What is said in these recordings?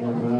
โอ้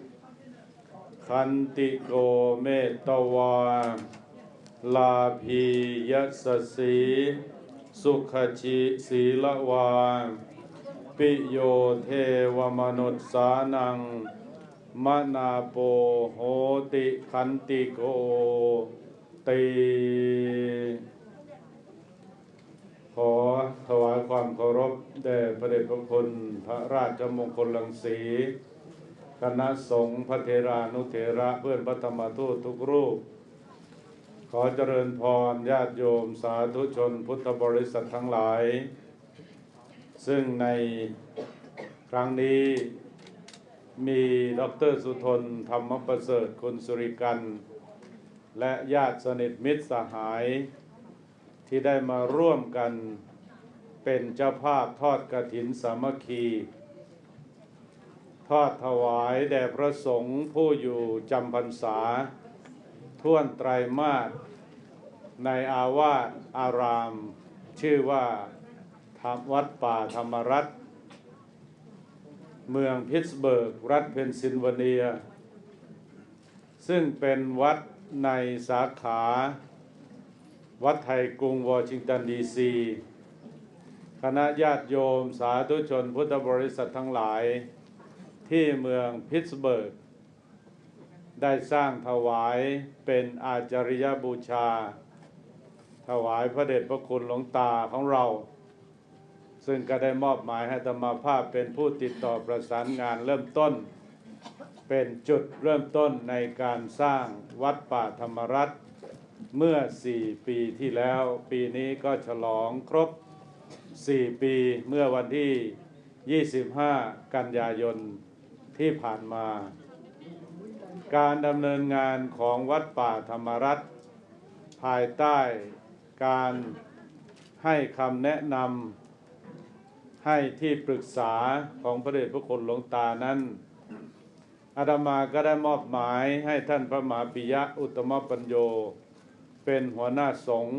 ขันติโกเมตวา ลาภียสสี สุขจิศีลวา ปิโยเทวมนุษสานังมนาโปโหติขันติโกติขอถวายความเคารพแด่พระเดชพระคุณพระราชมงคลลังสี คณะสงฆ์พระเทรานุเถระเพื่อนพระธรรมทูตทุกรูป ขอเจริญพรญาติโยมสาธุชนพุทธบริษัททั้งหลาย ซึ่งในครั้งนี้มีดรสุทนธรรมประเสริฐคุณสุริกัน และญาติสนิทมิตรสหาย ที่ได้มาร่วมกันเป็นเจ้าภาพทอดกระถินสามัคคี ทอดถวายแด่พระสงฆ์ผู้อยู่จำพรรษา ท่วนไตรมาสในอาวาสอาราม ชื่อว่าธรรมวัดป่าธรรมรัตน์เมืองพิตสเบิร์ก รัฐเพนซิลเวเนีย ซึ่งเป็นวัดในสาขา วัดไทยกรุงวอชิงตันดีซีคณะญาติโยมสาธุชนพุทธบริษัททั้งหลาย ที่เมืองพิตสเบิร์ก ได้สร้างถวายเป็นอาจาริยบูชา ถวายพระเดชพระคุณหลวงตาของเรา ซึ่งก็ได้มอบหมายให้ธรรมาภาพเป็นผู้ติดต่อประสานงานเริ่มต้น เป็นจุดเริ่มต้นในการสร้างวัดป่าธรรมรัตน์เมื่อ 4 ปีที่แล้ว ปีนี้ก็ฉลองครบ 4 ปีเมื่อวันที่ 25 กันยายน ที่ผ่านมา การดำเนินงานของวัดป่าธรรมรัตน์ภายใต้การให้คำแนะนำให้ที่ปรึกษาของพระเดชพระคุณหลวงตานั้นอาตมาก็ได้มอบหมายให้ท่านพระมหาปิยะอุตมปัญโย เป็นหัวหน้าสงฆ์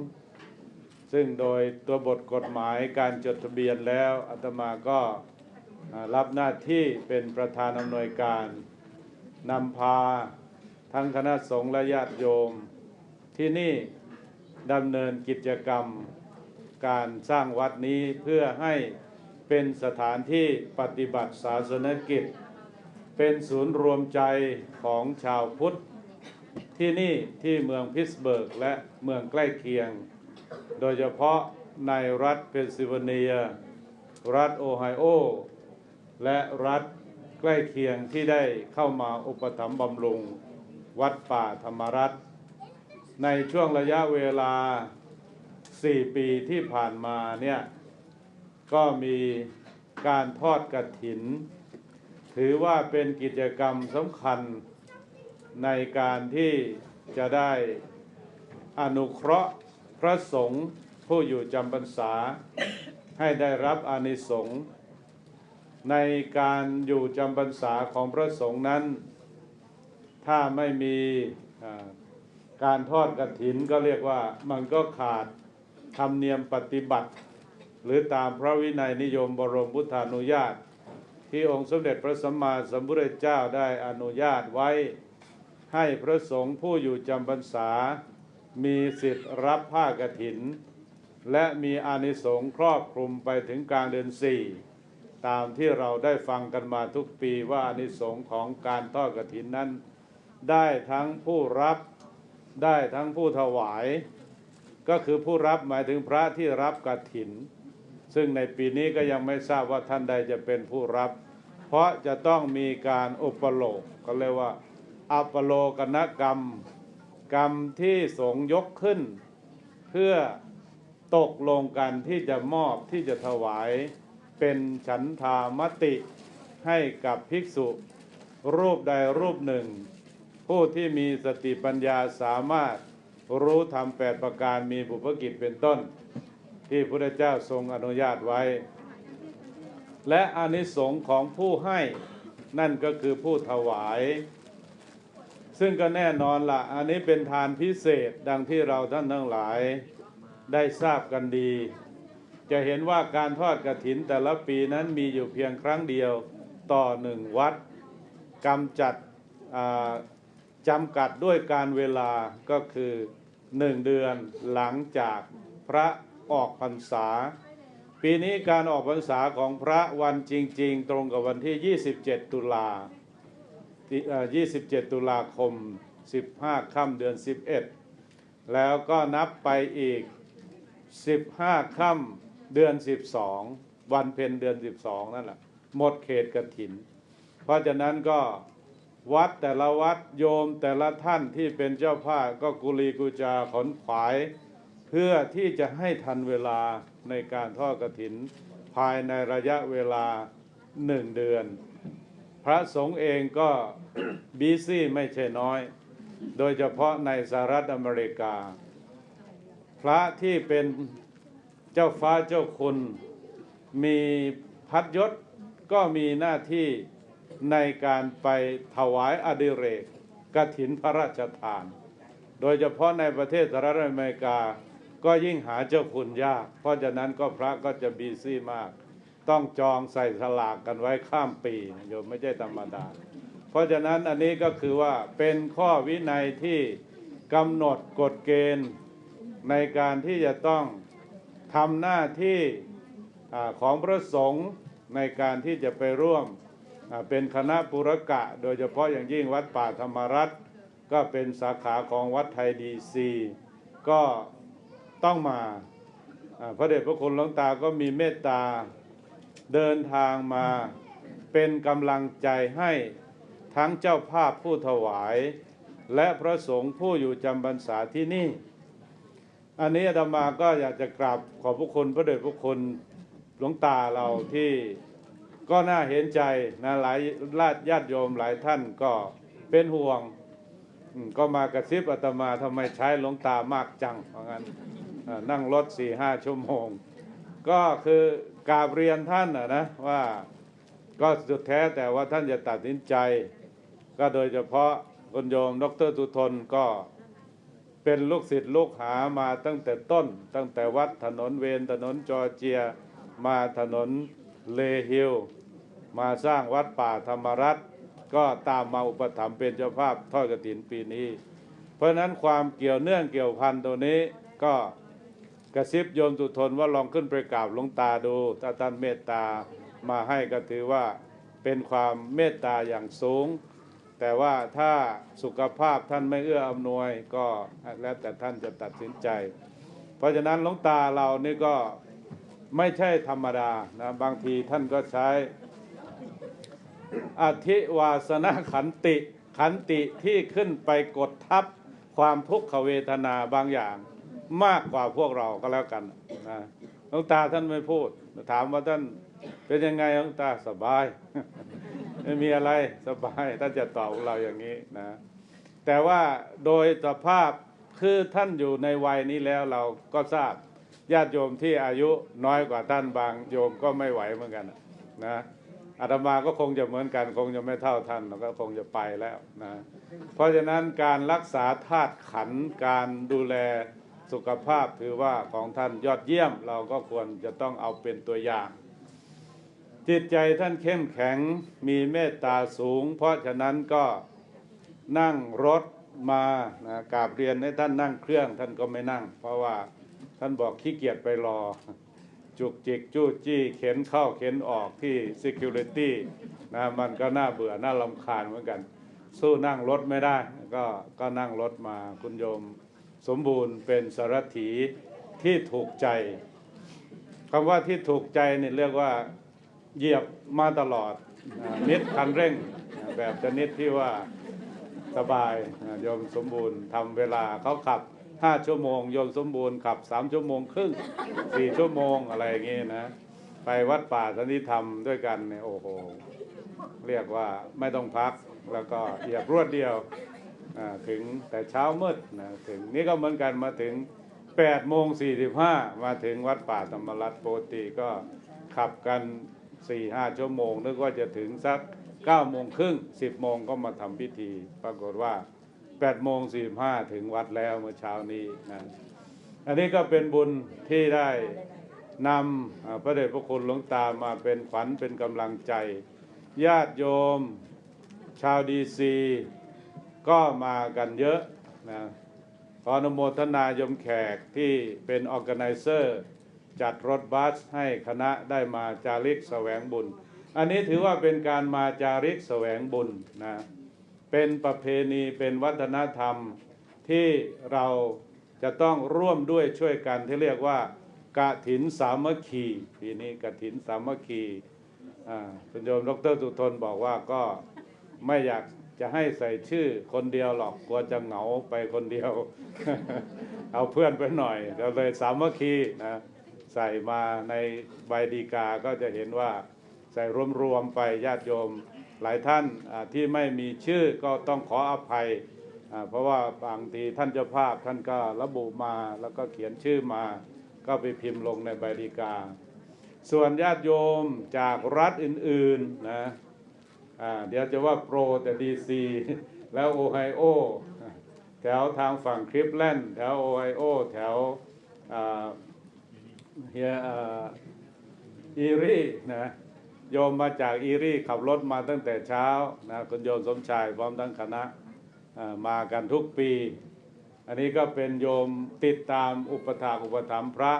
ซึ่งโดยตัวบทกฎหมายการจดทะเบียนแล้วอาตมาก็ รับหน้าที่เป็นประธานอำนวยการนำพาทั้งคณะสงฆ์และญาติโยม ที่นี่ดำเนินกิจกรรมการสร้างวัดนี้เพื่อให้เป็นสถานที่ปฏิบัติศาสนกิจ เป็นศูนย์รวมใจของชาวพุทธ ที่นี่ที่เมืองพิสเบิร์กและเมืองใกล้เคียง โดยเฉพาะในรัฐเพนซิลเวเนีย รัฐโอไฮโอ และรัฐใกล้เคียงที่ได้เข้ามาอุปถัมภ์บำรุงวัดป่าธรรมรัฐ ในช่วงระยะเวลา 4 ปีที่ผ่านมาเนี่ยก็มีการทอดกระถิน ถือว่าเป็นกิจกรรมสำคัญในการที่จะได้อนุเคราะห์พระสงฆ์ผู้อยู่จำพรรษาให้ได้รับอานิสงส์ ในการอยู่จำพรรษาของพระสงฆ์นั้น ถ้าไม่มีการทอดกระถินก็เรียกว่ามันก็ขาดธรรมเนียมปฏิบัติ หรือตามพระวินัยนิยมบรมพุทธานุญาต ที่องค์สมเด็จพระสัมมาสัมพุทธเจ้าได้อนุญาตไว้ ให้พระสงฆ์ผู้อยู่จำพรรษา มีสิทธิ์รับผ้ากฐิน และมีอานิสงส์ครอบคลุมไปถึงกลางเดือนสี่ ตามที่เราได้ฟังกันมาทุกปีว่าอนิสงส์ของการทอดกฐินนั้น ได้ทั้งผู้รับได้ทั้งผู้ถวาย ก็คือผู้รับหมายถึงพระที่รับกฐิน ซึ่งในปีนี้ก็ยังไม่ทราบว่าท่านใดจะเป็นผู้รับ เพราะจะต้องมีการอุปโลกก็เรียกว่าอัปโลกนกรรม กรรมที่สงยกขึ้น เพื่อตกลงกันที่จะมอบที่จะถวาย เป็นฉันทามติให้กับภิกษุ รูปใดรูปหนึ่ง ผู้ที่มีสติปัญญาสามารถรู้ธรรมแปดประการมีบุพกิจเป็นต้น ที่พระเจ้าทรงอนุญาตไว้ และอานิสงส์ของผู้ให้นั่นก็คือผู้ถวาย ซึ่งก็แน่นอนละอันนี้เป็นทานพิเศษดังที่เราท่านทั้งหลายได้ทราบกันดี จะเห็นว่าการทอดกระถินแต่ละปีนั้นมีอยู่เพียงครั้งเดียวต่อหนึ่งวัดกำจัดจำกัดด้วยการเวลาก็คือหนึ่งเดือนหลังจากพระออกพรรษา ปีนี้การออกพรรษาของพระวันจริง ๆ ตรงกับวันที่ 27 ตุลาที่เอ่อ27 ตุลาคม 15 ค่ำเดือน 11 แล้วก็นับไปอีก 15 ค่ำ เดือน12วันเพ็ญเดือน12นั่นแหละหมดเขตกระถิน เพราะฉะนั้นก็วัดแต่ละวัดโยมแต่ละท่านที่เป็นเจ้าภาพก็กุลีกุจาขนขวาย เพื่อที่จะให้ทันเวลาในการทอดกฐิน ภายในระยะเวลาหนึ่งเดือน พระสงฆ์เองก็บีซี่ไม่ใช่น้อย โดยเฉพาะในสหรัฐอเมริกา พระที่เป็น เจ้าฟ้าเจ้าคุณมีพัดยศก็มีหน้าที่ในการไปถวายอดิเรกกถินพระราชทาน โดยเฉพาะในประเทศสหรัฐอเมริกาก็ยิ่งหาเจ้าคุณยาก เพราะฉะนั้นก็พระก็จะบีซี่มาก ต้องจองใส่สลากกันไว้ข้ามปีโยมไม่ใช่ธรรมดา เพราะฉะนั้นอันนี้ก็คือว่าเป็นข้อวินัยที่กำหนดกฎเกณฑ์ในการที่จะต้อง ทำหน้าที่ของพระสงฆ์ในการที่จะไปร่วมเป็นคณะปุรกะ โดยเฉพาะอย่างยิ่งวัดป่าธรรมรัตน์ก็เป็นสาขาของวัดไทยดีซีก็ต้องมาอ่าพระเดชพระคุณหลวงตาก็มีเมตตาเดินทางมาเป็นกำลังใจให้ทั้งเจ้าภาพผู้ถวาย และพระสงฆ์ผู้อยู่จำพรรษาที่นี่ อันนี้อาตมาก็อยากจะกราบขอบพระคุณพระเดชพระคุณหลวงตาเราที่ก็น่าเห็นใจนะหลายญาติญาติโยมหลายท่านก็เป็นห่วง ก็มากระซิบอาตมาทำไมใช้หลวงตามากจังเพราะงั้นนั่งรถสี่ห้าชั่วโมง ก็คือกราบเรียนท่านนะนะว่าก็สุดแท้แต่ว่าท่านจะตัดสินใจ ก็โดยเฉพาะคุณโยมดรทุทนก็ เป็นลูกศิษย์ลูกหามาตั้งแต่ต้น ตั้งแต่วัดถนนเวนถนนจอร์เจีย มาถนนเลฮิลมาสร้างวัดป่าธรรมรัตน์ก็ตามมาอุปถัมภ์เป็นเจ้าภาพทอดกฐินปีนี้ เพราะฉะนั้นความเกี่ยวเนื่องเกี่ยวพันตัวนี้ก็กระซิบโยมสุทนว่าลองขึ้นไปกราบหลวงตาดูถ้าท่านเมตตามาให้ก็ถือว่าเป็นความเมตตาอย่างสูง แต่ว่าถ้าสุขภาพท่านไม่เอื้ออำนวยก็แล้วแต่ท่านจะตัดสินใจ เพราะฉะนั้นหลวงตาเรานี่ก็ไม่ใช่ธรรมดานะบางทีท่านก็ใช้อธิวาสนาขันติขันติที่ขึ้นไปกดทับความทุกขเวทนาบางอย่างมากกว่าพวกเราก็แล้วกันนะหลวงตาท่านไม่พูด ถามว่าท่านเป็นยังไงหลวงตาสบาย ไม่มีอะไรสบายท่านจะตอบเราอย่างนี้นะ แต่ว่าโดยสภาพคือท่านอยู่ในวัยนี้แล้วเราก็ทราบญาติโยมที่อายุน้อยกว่าท่านบางโยมก็ไม่ไหวเหมือนกันนะอาตมาก็คงจะเหมือนกัน คงจะไม่เท่าท่านแล้วก็คงจะไปแล้วนะเพราะฉะนั้นการรักษาธาตุขันการดูแลสุขภาพถือว่าของท่านยอดเยี่ยม เราก็ควรจะต้องเอาเป็นตัวอย่าง จิตใจท่านเข้มแข็งมีเมตตาสูง เพราะฉะนั้นก็นั่งรถมานะกราบเรียนให้ท่านนั่งเครื่องท่านก็ไม่นั่ง เพราะว่าท่านบอกขี้เกียจไปรอ จุกจิกจู้จี้เข็นเข้าเข็นออกที่ Security นะมันก็น่าเบื่อน่าลำคาญเหมือนกัน สู้นั่งรถไม่ได้ ก็ก็นั่งรถมาคุณโยมสมบูรณ์เป็นสารถีที่ถูกใจคำว่าที่ถูกใจเนี่ยเรียกว่า เหยียบมาตลอดนิดคันเร่งแบบชนิดที่ว่าสบายโยมสมบูรณ์ทำเวลาเขาขับ5ชั่วโมงโยมสมบูรณ์ขับ3ชั่วโมงครึ่ง4ชั่วโมงอะไรอย่างงี้นะ ไปวัดป่าสันติธรรมด้วยกันเนี่ยโอ้โห เรียกว่าไม่ต้องพักแล้วก็เหยียบรวดเดียวถึงแต่เช้ามืดนะถึงนี่ก็เหมือนกันมาถึง8โมง45 มาถึงวัดป่าธรรมรัตน์ปติก็ขับกัน 4 5ชั่วโมงนึกว่าจะถึงสัก9โมงครึ่ง10โมงก็มาทำพิธี ปรากฏว่า8โมง45ถึงวัดแล้วเมื่อเช้านี้นะอันนี้ก็เป็นบุญที่ได้นำพระเดชพระคุณหลวงตามาเป็นขวัญเป็นกำลังใจ ญาติโยม ชาวดีซี ก็มากันเยอะนะขออนุโมทนายมแขกที่เป็นออ g a แก z นเซอร์ จัดรถบัสให้คณะได้มาจาริกแสวงบุญ อันนี้ถือว่าเป็นการมาจาริกแสวงบุญนะเป็นประเพณีเป็นวัฒนธรรมที่เราจะต้องร่วมด้วยช่วยกันที่เรียกว่ากะถินสามัคคีปีนี้กะถินสามัคคีคุณโยมดรสุทนบอกว่าก็ไม่อยากจะให้ใส่ชื่อคนเดียวหรอกกลัวจะเหงาไปคนเดียว เอาเพื่อนไปหน่อยเราเลยสามัคคีนะ ใส่มาในใบดีกาก็จะเห็นว่าใส่รวมๆไปญาติโยมหลายท่านที่ไม่มีชื่อก็ต้องขออภัย เพราะว่าบางทีท่านเจ้าภาพท่านก็ระบุมาแล้วก็เขียนชื่อมา ก็ไปพิมพ์ลงในใบดีกา ส่วนญาติโยมจากรัฐอื่นๆนะเดี๋ยวจะว่าโปรแต่ดีซีแล้วโอไฮโอแถวทางฝั่งคลิปแลนด์แถวโอไฮโอแถว เฮียอ่าอีรีนะโยมมาจากอีรีขับรถมาตั้งแต่เช้านะคุณโยมสมชายพร้อมทั้งคณะมากันทุกปี อันนี้ก็เป็นโยมติดตามอุปถาอุปถัมภ์พระ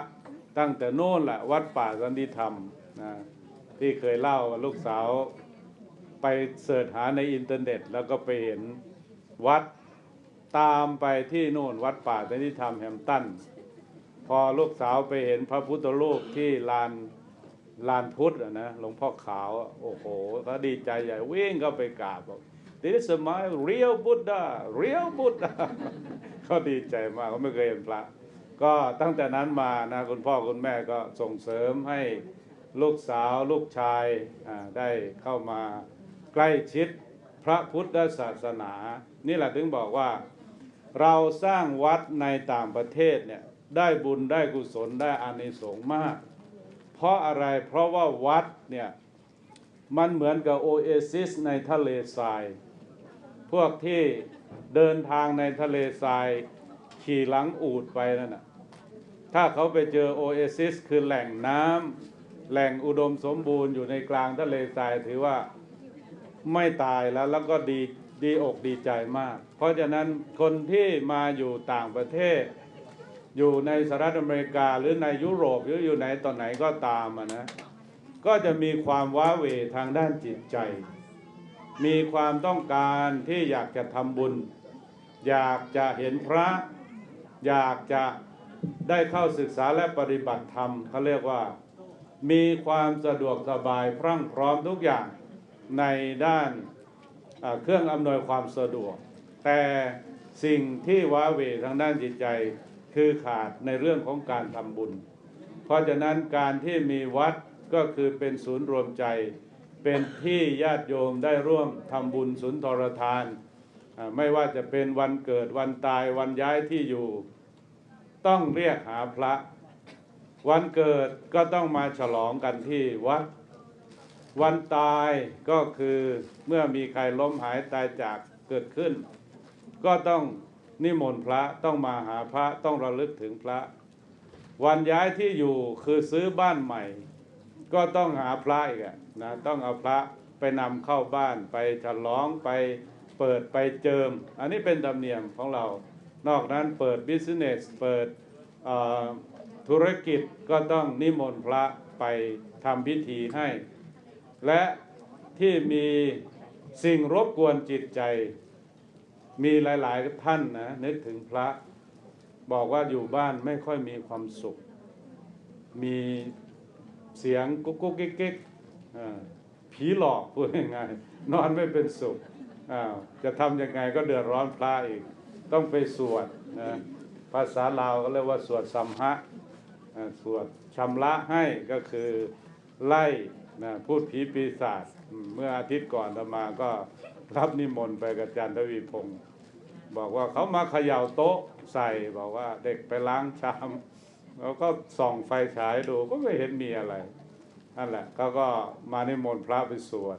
ตั้งแต่โน่นแหละวัดป่าสันติธรรมนะที่เคยเล่าลูกสาวไปเสิร์ชหาในอินเทอร์เน็ต แล้วก็ไปเห็นวัดตามไปที่โน่นวัดป่าสันติธรรมแฮมตัน อลูกสาวไปเห็นพระพุทธรูปที่ลานลานพุทธอะนะหลวงพ่อขาว โอ้โหเขาดีใจใหญ่วิ่งเข้าไปกราบบอก This is my real Buddha real Buddha เขาดีใจมากเขาไม่เคยเห็นพระ ก็ตั้งแต่นั้นมานะคุณพ่อคุณแม่ก็ส่งเสริมให้ลูกสาวลูกชายได้เข้ามาใกล้ชิดพระพุทธศาสนา นี่แหละถึงบอกว่า เราสร้างวัดในต่างประเทศเนี่ย ได้บุญได้กุศลได้อานิสงส์มาก เพราะอะไรเพราะว่าวัดเนี่ย มันเหมือนกับโอเอซิสในทะเลทราย พวกที่เดินทางในทะเลทราย ขี่หลังอูดไปนั่นน่ะถ้าเขาไปเจอโอเอซิสคือแหล่งน้ำแหล่งอุดมสมบูรณ์อยู่ในกลางทะเลทรายถือว่าไม่ตายแล้วแล้วก็ดีดีอกดีใจมาก เพราะฉะนั้นคนที่มาอยู่ต่างประเทศ อยู่ในสหรัฐอเมริกาหรือในยุโรปหรืออยู่ไหนตอนไหนก็ตามนะ ก็จะมีความว้าเหวทางด้านจิตใจ มีความต้องการที่อยากจะทำบุญ อยากจะเห็นพระ อยากจะได้เข้าศึกษาและปฏิบัติธรรมเขาเรียกว่า มีความสะดวกสบายพรั่งพร้อมทุกอย่างในด้านเครื่องอำนวยความสะดวก แต่สิ่งที่ว้าเหวทางด้านจิตใจ คือขาดในเรื่องของการทำบุญ เพราะฉะนั้นการที่มีวัดก็คือเป็นศูนย์รวมใจ เป็นที่ญาติโยมได้ร่วมทำบุญสุนทรทาน ไม่ว่าจะเป็นวันเกิดวันตายวันย้ายที่อยู่ ต้องเรียกหาพระ วันเกิดก็ต้องมาฉลองกันที่วัด วันตายก็คือเมื่อมีใครล้มหายตายจากเกิดขึ้น ก็ต้อง นิมนต์พระต้องมาหาพระต้องระลึกถึงพระ วันย้ายที่อยู่คือซื้อบ้านใหม่ ก็ต้องหาพระอีกนะต้องเอาพระไปนำเข้าบ้านไปฉลองไปเปิดไปเจิม อันนี้เป็นธรรมเนียมของเรา นอกนั้นเปิดบิสเนสเปิดธุรกิจก็ต้องนิมนต์พระไปทำพิธีให้ และที่มีสิ่งรบกวนจิตใจ มีหลาย ๆ ท่านนะนึกถึงพระ บอกว่าอยู่บ้านไม่ค่อยมีความสุข มีเสียงกุ๊กกุ๊กกิ๊กกิ๊กผีหลอกพูดง่ายๆนอนไม่เป็นสุขอ้าวจะทำยังไงก็เดือดร้อนพระอีก ต้องไปสวดนะภาษาลาวก็เรียกว่าสวดสัมหะสวดชำระให้ก็คือไล่นะพูดผีปีศาจเมื่ออาทิตย์ก่อนอาตมาก็ รับนิมนต์ไปกับอาจารย์ทวีพงศ์บอกว่าเขามาเขย่าโต๊ะใส่บอกว่าเด็กไปล้างชามแล้วก็ส่องไฟฉายดูก็ไม่เห็นมีอะไรนั่นแหละเขาก็มานิมนต์พระไปสวด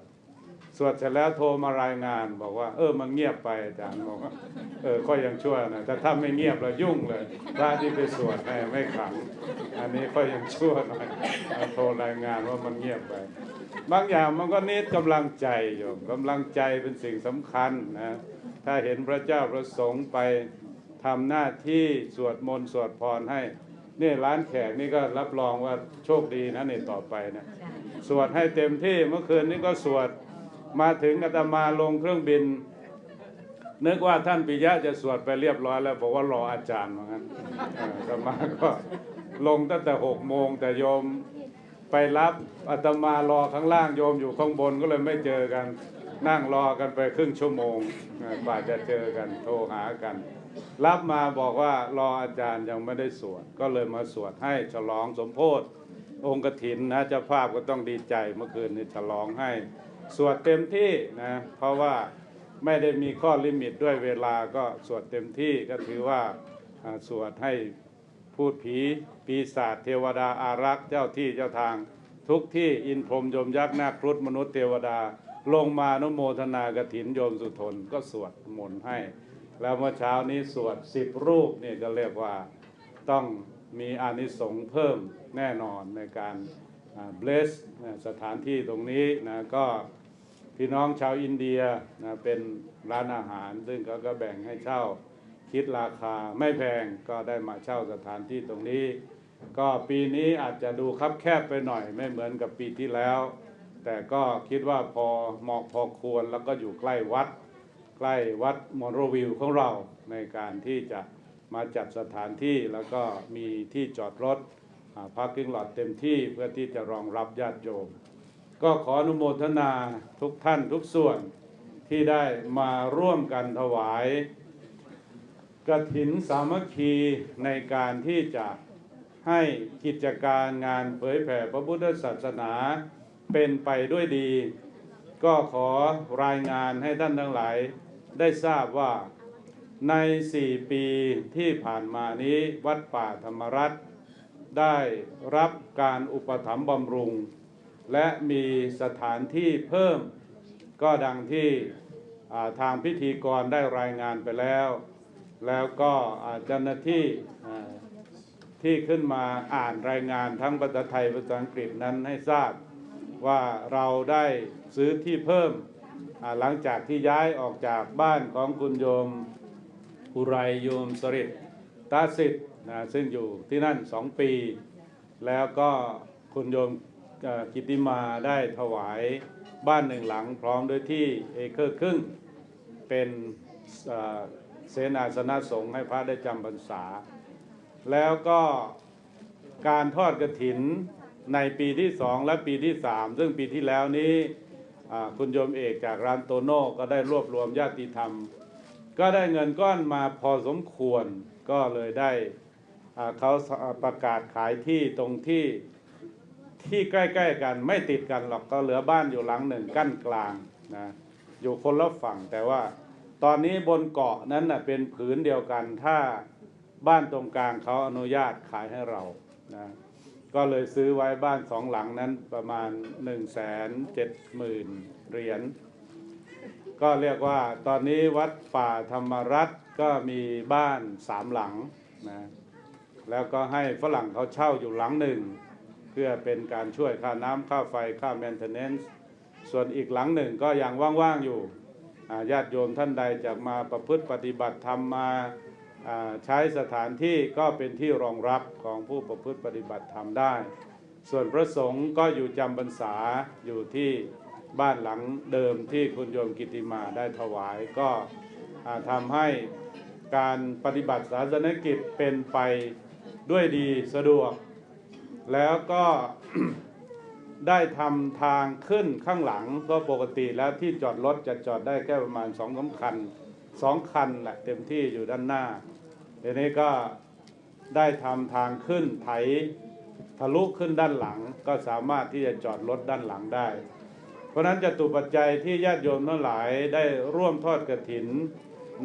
สวดเสร็จแล้วโทรมารายงาน บอกว่า เออมันเงียบไปอาจารย์บอกว่าเออก็ยังชั่วนะแต่ถ้าไม่เงียบแล้วยุ่งเลยพระที่ไปสวดไม่ขัง อันนี้ก็ยังชั่วหน่อยโทรรายงานว่ามันเงียบไป บางอย่างมันก็นิดกำลังใจโยมกำลังใจเป็นสิ่งสำคัญนะถ้าเห็นพระเจ้าประสงค์ไปทำหน้าที่สวดมนต์สวดพรให้นี่ร้านแขกนี่ก็รับรองว่าโชคดีนะในต่อไปนะสวดให้เต็มที่เมื่อคืนนี้ก็สวดมาถึงอาตมาลงเครื่องบิน นึกว่าท่านปิยะจะสวดไปเรียบร้อยแล้วบอกว่ารออาจารย์เหมือนกันเอออาตมาก็ลงตั้งแต่หกโมงแต่โยม ไปรับอาตมารอข้างล่างโยมอยู่ข้างบนก็เลยไม่เจอกัน นั่งรอกันไปครึ่งชั่วโมงกว่าจะเจอกันโทรหากัน รับมาบอกว่ารออาจารย์ยังไม่ได้สวด ก็เลยมาสวดให้ฉลองสมโพธิองค์กถินนะเจ้าภาพก็ต้องดีใจเมื่อคืนนี้ฉลองให้สวดเต็มที่นะเพราะว่าไม่ได้มีข้อลิมิตด้วยเวลาก็สวดเต็มที่ก็ถือว่าสวดให้ พูดผีปีศาจเทวดาอารักษ์เจ้าที่เจ้าทาง ทุกที่อินพรมยมยักษ์นาครุฑมนุษย์เทวดา ลงมานุโมทนากถินโยมสุทนก็สวดมนต์ให้ แล้วเมื่อเช้านี้สวดสิบรูปนี่ก็เรียกว่าต้องมีอานิสงส์เพิ่มแน่นอนในการเบสสถานที่ตรงนี้นะก็พี่น้องชาวอินเดียนะเป็นร้านอาหาร ซึ่งเขาก็แบ่งให้เช่า คิดราคาไม่แพงก็ได้มาเช่าสถานที่ตรงนี้ ก็ปีนี้อาจจะดูคับแคบไปหน่อยไม่เหมือนกับปีที่แล้ว แต่ก็คิดว่าพอเหมาะพอควรแล้วก็อยู่ใกล้วัด ใกล้วัดมอนโรวิวของเราในการที่จะมาจัดสถานที่แล้วก็มีที่จอดรถพาร์กิ้งลอตเต็มที่เพื่อที่จะรองรับญาติโยม ก็ขออนุโมทนาทุกท่านทุกส่วนที่ได้มาร่วมกันถวาย กระถินสามัคคีในการที่จะให้กิจการงานเผยแผ่พระพุทธศาสนาเป็นไปด้วยดี ก็ขอรายงานให้ท่านทั้งหลายได้ทราบว่าในสี่ปีที่ผ่านมานี้วัดป่าธรรมรัตน์ได้รับการอุปถัมภ์บำรุง และมีสถานที่เพิ่ม ก็ดังที่ทางพิธีกรได้รายงานไปแล้ว แล้วก็เจ้าหน้าที่ที่ขึ้นมาอ่านรายงานทั้งภาษาไทยภาษาอังกฤษนั้นให้ทราบว่าเราได้ซื้อที่เพิ่มหลังจากที่ย้ายออกจากบ้านของคุณโยมอุไรโยมสริตตาสิทธิ์นะซึ่งอยู่ที่นั่นสองปี แล้วก็คุณโยมกิติมาได้ถวายบ้านหนึ่งหลังพร้อมด้วยที่เอเคอร์ครึ่งเป็น เอ่อเสนาสนะสงฆ์ให้พระได้จำพรรษา แล้วก็การทอดกระถินในปีที่สองและปีที่สามซึ่งปีที่แล้วนี้คุณโยมเอกจากร้านโตโน่ก็ได้รวบรวมญาติธรรม ก็ได้เงินก้อนมาพอสมควรก็เลยได้เขาประกาศขายที่ตรงที่ที่ใกล้ ๆ กันไม่ติดกันหรอกก็เหลือบ้านอยู่หลังหนึ่งกั้นกลางนะอยู่คนละฝั่งแต่ว่า ตอนนี้บนเกาะนั้นนะเป็นผืนเดียวกัน ถ้าบ้านตรงกลางเขาอนุญาตขายให้เรานะก็เลยซื้อไว้บ้านสองหลังนั้นประมาณ1นึ่งแสนเจ็ดหมื่นเหรียญก็เรียกว่าตอนนี้วัดป่าธรรมรัตน์ก็มีบ้านสามหลังนะแล้วก็ให้ฝรั่งเขาเช่าอยู่หลังหนึ่ง เพื่อเป็นการช่วยค่าน้ำค่าไฟค่า maintenance ส่วนอีกหลังหนึ่งก็ยังว่างๆอยู่ ญาติโยมท่านใดจะมาประพฤติปฏิบัติธรรมมาใช้สถานที่ก็เป็นที่รองรับของผู้ประพฤติปฏิบัติธรรมได้ ส่วนพระสงฆ์ก็อยู่จำพรรษาอยู่ที่บ้านหลังเดิมที่คุณโยมกิติมาได้ถวายก็ทำให้การปฏิบัติศาสนกิจเป็นไปด้วยดีสะดวก แล้วก็ ได้ทำทางขึ้นข้างหลังก็ปกติแล้วที่จอดรถจะจอดได้แค่ประมาณสองสาคันสองคันแหละเต็มที่อยู่ด้านหน้าทีนี้ก็ได้ทำทางขึ้นไถทะลุขึ้นด้านหลังก็สามารถที่จะจอดรถด้านหลังได้ เพราะฉะนั้นจะตุปัจจัยที่ญาติโยมทั้งหลายได้ร่วมทอดกระถิน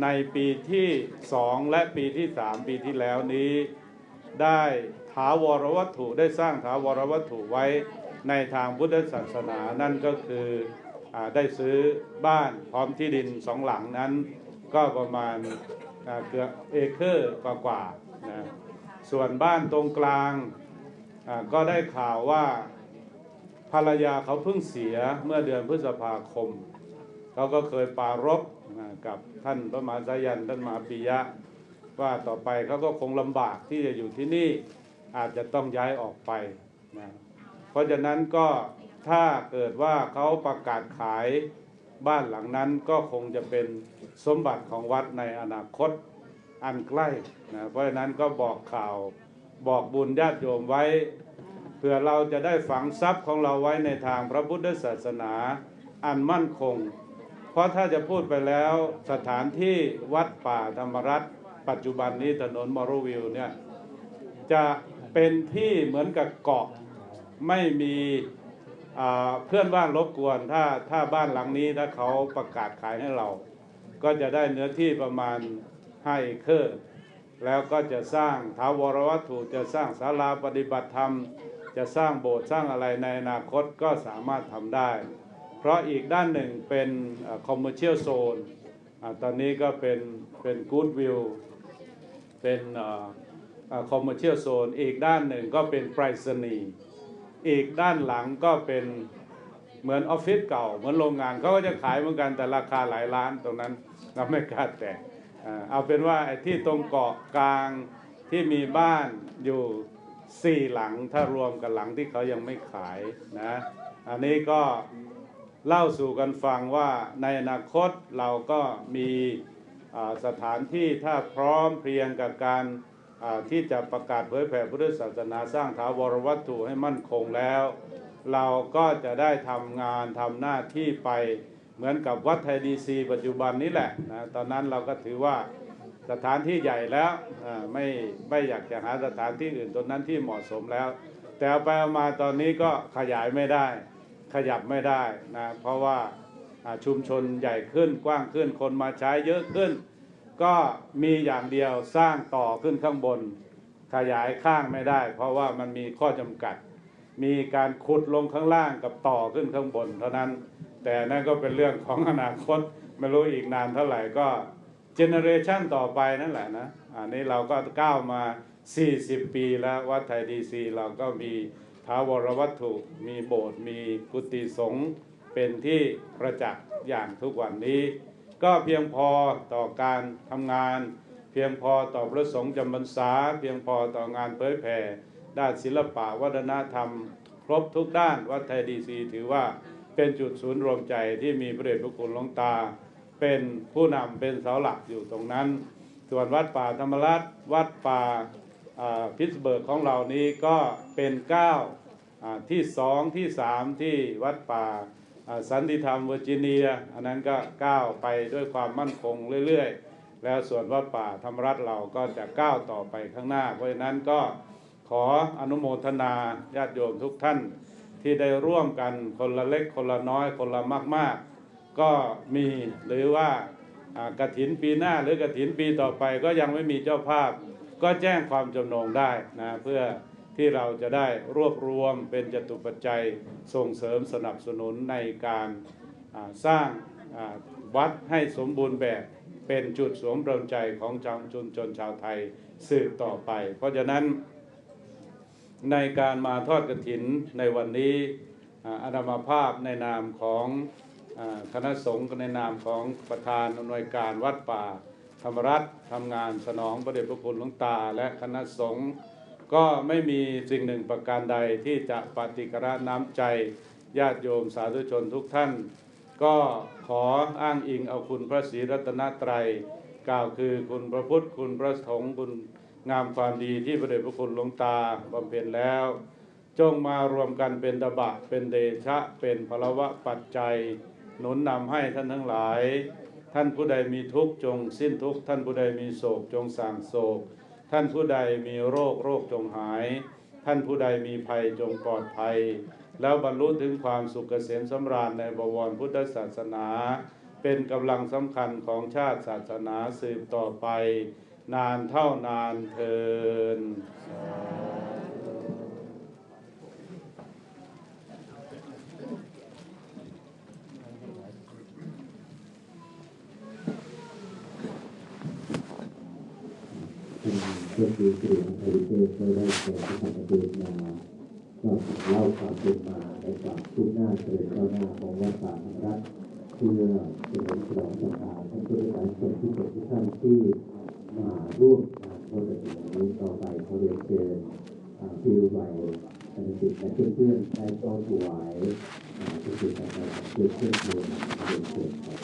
ในปีที่สองและปีที่สามปีที่แล้วนี้ ได้ถาวรวัตถุได้สร้างถาวรวัตถุไว้ ในทางพุทธศาสนานั่นก็คืออได้ซื้อบ้านพร้อมที่ดินสองหลังนั้น ก็ประมาณเกือบเอเคอร์กว่าๆนะส่วนบ้านตรงกลางก็ได้ข่าวว่าภรรยาเขาเพิ่งเสียเมื่อเดือนพฤษภาคม เขาก็เคยปรารบกับท่านพระมหาสายันท่านมหาปิยะ ว่าต่อไปเขาก็คงลำบากที่จะอยู่ที่นี่อาจจะต้องย้ายออกไปนะ เพราะฉะนั้นก็ถ้าเกิดว่าเขาประกาศขายบ้านหลังนั้นก็คงจะเป็นสมบัติของวัดในอนาคตอันใกล้นะเพราะฉะนั้นก็บอกข่าวบอกบุญญาติโยมไว้เพื่อเราจะได้ฝังทรัพย์ของเราไว้ในทางพระพุทธศาสนาอันมั่นคง เพราะถ้าจะพูดไปแล้วสถานที่วัดป่าธรรมรัตน์ปัจจุบันนี้ถนนมอรวิวเนี่ยจะเป็นที่เหมือนกับเกาะ ไม่มีเพื่อนบ้านรบกวน ถ้าถ้าบ้านหลังนี้ถ้าเขาประกาศขายให้เรา ก็จะได้เนื้อที่ประมาณ5เอเคอร์ แล้วก็จะสร้างถาวรวัตถุจะสร้างศาลาปฏิบัติธรรม จะสร้างโบสถ์สร้างอะไรในอนาคตก็สามารถทำได้ เพราะอีกด้านหนึ่งเป็นคอมเมอร์เชียลโซนตอนนี้ก็เป็นเป็นกู๊ดวิวเป็นคอมเมอร์เชียลโซนอีกด้านหนึ่งก็เป็นไปรษณีย์ อีกด้านหลังก็เป็นเหมือนออฟฟิศเก่า เหมือนโรงงานเขาก็จะขายเหมือนกันแต่ราคาหลายล้านตรงนั้นเราไม่กล้าแตะอ่เอาเป็นว่าไอ้ที่ตรงเกาะกลางที่มีบ้านอยู่สี่หลังถ้ารวมกับหลังที่เขายังไม่ขายนะอันนี้ก็เล่าสู่กันฟังว่าในอนาคตเราก็มีสถานที่ถ้าพร้อมเพรียงกับการ ที่จะประกาศเผยแผ่พุทธศาสนาสร้างถาวรวัตถุให้มั่นคงแล้ว เราก็จะได้ทำงานทำหน้าที่ไปเหมือนกับวัดไทยดีซีปัจจุบันนี้แหละนะตอนนั้นเราก็ถือว่าสถานที่ใหญ่แล้วไม่ไม่อยากจะหาสถานที่อื่นตรงนั้นที่เหมาะสมแล้ว แต่เอาไปเอามาตอนนี้ก็ขยายไม่ได้ ขยับไม่ได้นะเพราะว่าชุมชนใหญ่ขึ้นกว้างขึ้นคนมาใช้เยอะขึ้น ก็มีอย่างเดียวสร้างต่อขึ้นข้างบน ขยายข้างไม่ได้ เพราะว่ามันมีข้อจำกัด มีการขุดลงข้างล่างกับต่อขึ้นข้างบน เท่านั้น แต่นั่นก็เป็นเรื่องของอนาคตไม่รู้อีกนานเท่าไหร่ก็เจเนเรชันต่อไปนั่นแหละนะอันนี้เราก็ก้าวมา 40 ปีแล้ววัดไทยดีซีเราก็มีท้าวรวัตถุ มีโบสถ์มีกุฏิสงฆ์เป็นที่ประจักษ์อย่างทุกวันนี้ ก็เพียงพอต่อการทำงาน เพียงพอต่อพระสงฆ์จำพรรษา เพียงพอต่องานเผยแผ่ด้านศิลปะวัฒนธรรม ครบทุกด้านวัดไทยดีซีถือว่าเป็นจุดศูนย์รวมใจที่มีพระเดชพระคุณหลวงตา เป็นผู้นำเป็นเสาหลักอยู่ตรงนั้น ส่วนวัดป่าธรรมรัตวัดป่าพิสเบิร์กของเรานี้ก็เป็นก้าวที่สองที่สามที่วัดป่า สันติธรรมเวอร์จิเนีย อันนั้นก็ก้าวไปด้วยความมั่นคงเรื่อยๆ แล้วส่วนวัดป่าธรรมรัตน์เราก็จะก้าวต่อไปข้างหน้า เพราะฉะนั้นก็ขออนุโมทนาญาติโยมทุกท่านที่ได้ร่วมกันคนละเล็กคนละน้อยคนละมาก ๆ ก็มีหรือว่าอ่ากระถินปีหน้าหรือกระถินปีต่อไปก็ยังไม่มีเจ้าภาพ ก็แจ้งความจำนงได้นะเพื่อ ที่เราจะได้รวบรวมเป็นจตุปัจจัยส่งเสริมสนับสนุนในการสร้างวัดให้สมบูรณ์แบบเป็นจุดสวมรวมใจของชาวชุมชนชาวไทยสืบต่อไป เพราะฉะนั้นในการมาทอดกฐินในวันนี้อ่าอามาภาพในนามของคณะสงฆ์ในนามของประธานอำนวยการวัดป่าธรรมรัตน์ทำงานสนองพระเดชพระคุณหลวงตา และคณะสงฆ์ ก็ไม่มีสิ่งหนึ่งประการใดที่จะปฏิกระน้ำใจญาติโยมสาธุชนทุกท่าน ก็ขออ้างอิงเอาคุณพระศรีรัตนตรัย กล่าวคือคุณพระพุทธคุณพระสงฆ์คุณงามความดีที่พระเดชพระคุณหลวงตาบำเพ็ญแล้ว จงมารวมกันเป็นตบะเป็นเดชะ เป็นพลวะปัจจัย หนุนนำให้ท่านทั้งหลาย ท่านผู้ใดมีทุกข์จงสิ้นทุกข์ท่านผู้ใดมีโศกจงสางโศก ท่านผู้ใดมีโรคโรคจงหาย ท่านผู้ใดมีภัยจงปลอดภัย แล้วบรรลุถึงความสุขเกษมสำราญในบวรพุทธศาสนา เป็นกำลังสำคัญของชาติศาสนาสืบต่อไป นานเท่านานเทิน เพื่อคือสื่อของไทยเทศได้แก่ที่ทำประเด็นมาก็เล่าความเป็นมาในความคืบหน้าเจริญก้าวหน้าของวัดป่าธรรมรัตน์เพื่อเฉลิมฉลองศรัทธาท่านผู้ได้รับเชิญที่เป็นทุกท่านที่มาร่วมงานทอดกฐินนี้ต่อไปเขอเรียนเชิญอ่าฟิวใบธนจิตและเพื่อนๆได้ต้อนถวายอ่าทุกสิ่งต่างๆเพื่อเพื่อนเพื่อนเรียนเชิญครับ